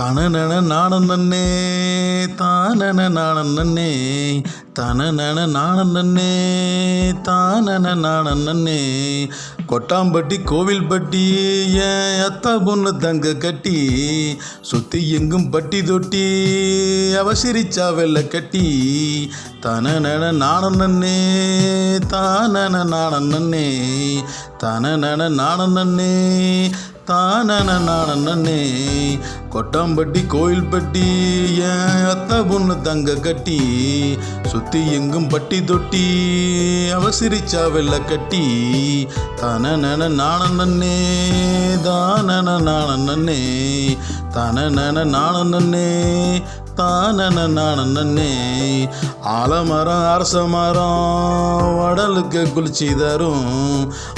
தனநன நானந்தன்னே தானன நானந்தன்னே தனநன நானந்தன்னே தானன நானந்தன்னே நன்னே கொட்டாம்பட்டி கோவில்பட்டி என் அத்தா பொண்ணு தங்க கட்டி சுத்தி எங்கும் பட்டி தொட்டி அவசிரிச்சா வெள்ள கட்டி. தனநன நானந்தன்னே தானன நானந்தன்னே தனநன நானந்தன்னே தானே கொட்டாம்பட்டி கோயில்பட்டி என் அத்தை பொண்ணு தங்க கட்டி சுத்தி எங்கும் பட்டி தொட்டி அவசிரிச்சா வெள்ள கட்டி. தனநன நாணம் நன்னே தானன நாணம் நன்னே தனநன நாணம் தானன நாணம் நன்னே ஆலமரம் அரச மரம் வடலுக்கு குளிச்சி தரும்.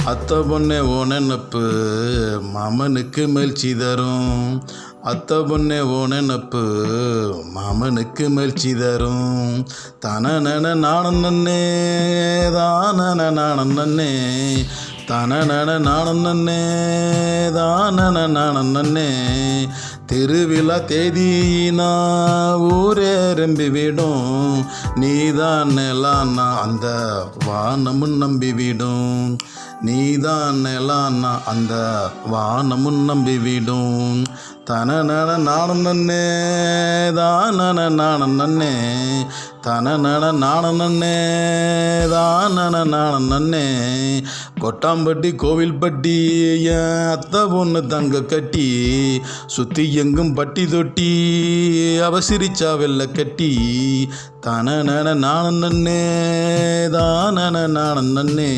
அத்தை பொண்ணே ஓ நினப்பு மாமனுக்கு மெல்ச்சி தரும் அத்தை பொண்ணே ஓ நப்பு. மாமனுக்கு மெல்ச்சி தரும் தனநன நாணம் நன்னே. தானன நாணம் நன்னே. தனநன நாணம் தானன நாணம் நன்னே. திருவிழா தேதியினா ஊரே ரம்பி விடும். நீதான் நிலான்னா அந்த வானமும் நம்பி விடும். நீதான் நிலான்னா அந்த வானமும் நம்பி விடும். தனநன நாணம் நன்னே தானன நாணம் நன்னே தனநன நாணம் நன்னே தானன நாணம் நன்னே. கொட்டாம்பட்டி கோவில்பட்டி என் அத்தை பொண்ணு தங்க கட்டி சுற்றி எங்கும் பட்டி தொட்டி அவசிரிச்சா வெள்ள கட்டி. தனநன நாணம் நன்னே தானன நாணம் நன்னே.